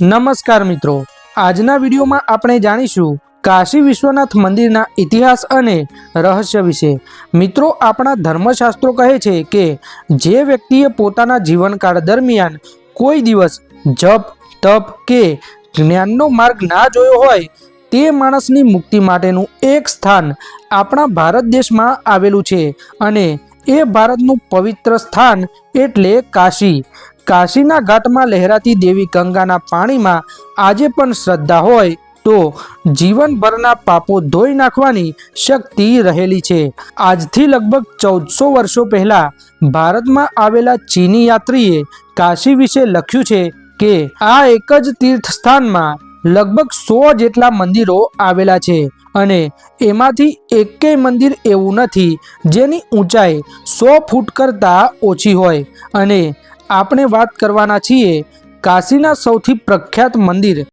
નમસ્કાર મિત્રો. આજના વિડીયોમાં આપણે જાણીશું કાશી વિશ્વનાથ મંદિરના ઇતિહાસ અને રહસ્ય વિશે. મિત્રો, આપણા ધર્મશાસ્ત્રો કહે છે કે જે વ્યક્તિએ પોતાના જીવનકાળ દરમિયાન કોઈ દિવસ જપ, તપ કે જ્ઞાનનો માર્ગ ના જોયો હોય, તે માણસની મુક્તિ માટેનું એક સ્થાન આપણા ભારત દેશમાં આવેલું છે અને એ ભારતનું પવિત્ર સ્થાન એટલે કાશી. કાશીના ઘાટમાં લહેરાતી દેવી ગંગાના પાણીમાં આજે પણ શ્રદ્ધા હોય તો જીવનભરના પાપો ધોઈ નાખવાની શક્તિ રહેલી છે. આજથી લગભગ ચૌદસો વર્ષો પહેલા ભારતમાં આવેલા ચીની યાત્રીએ કાશી વિશે લખ્યું છે કે આ એક જ તીર્થ સ્થાનમાં લગભગ સો જેટલા મંદિરો આવેલા છે અને એમાંથી એકેય મંદિર એવું નથી જેની ઊંચાઈ સો ફૂટ કરતાં ઓછી હોય અને આપણે વાત કરવાના છીએ કાશીના સૌથી પ્રખ્યાત મંદિર.